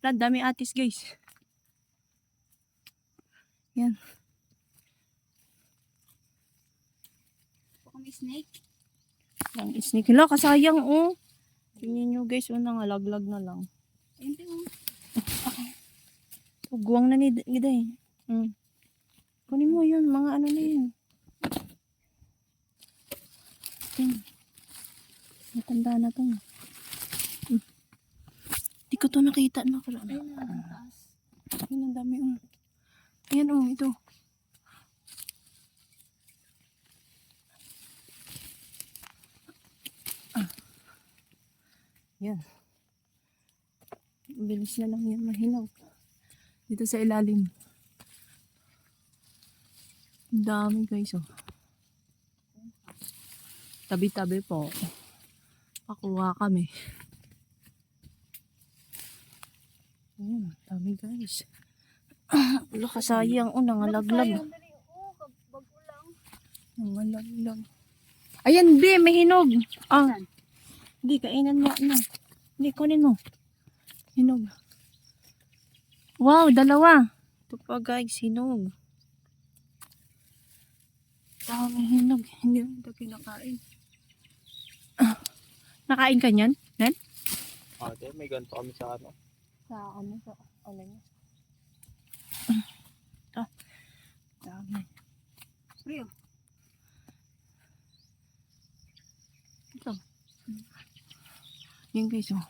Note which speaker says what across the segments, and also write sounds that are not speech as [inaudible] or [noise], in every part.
Speaker 1: Lang, dami atis guys. Yan.
Speaker 2: Baka may snake.
Speaker 1: Ang isnik. Hala, kasayang oh. Tingnan nyo guys, oh, nangalaglag na lang.
Speaker 2: Ayun din oh.
Speaker 1: Ugwang na ni Giday. Hmm. Kunin mo yun, mga ano na yun. Yan. Matanda na to. Ko to nakita na. Na.
Speaker 2: Ayun ang taas.
Speaker 1: Ayun, ang dami oh. Ayan oh, ito. Ah. Yan. Bilis na lang yan mahinog. Dito sa ilalim. Ang dami guys oh. Tabi-tabi po. Pakuha kami. Ayun, dami guys. [coughs] Wala kasayang. Oh, nangalaglag.
Speaker 2: Sayang, kab- bago lang.
Speaker 1: Nangalaglag. Ayan, B, may hinog. Ah, hindi, kainan mo. Ano? Hindi, kunin mo. Hinog. Wow, dalawa. Ito pa guys, hinog. Dami hinog. Hindi mo ito kinakain. Ah, nakain ka niyan? Nen?
Speaker 3: Ate, may ganito kami sa ano.
Speaker 1: Sa ano? Sa ano niya? Ah, dami.
Speaker 2: Real.
Speaker 1: Ito. Yan guys, oh.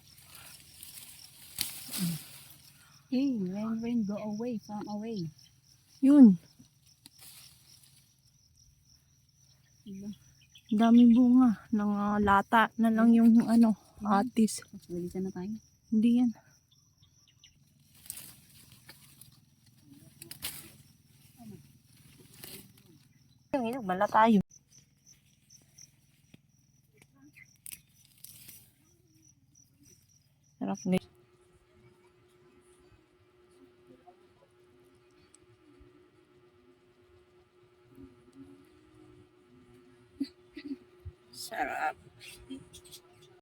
Speaker 2: Hey, rain, rain, go away, from away.
Speaker 1: Yun. Daming bunga. Nang ah, lata na lang yung ano, atis.
Speaker 2: Mas walisan na tayo.
Speaker 1: Hindi yan. Yung inog, mala tayo. Sarap guys. Sarap.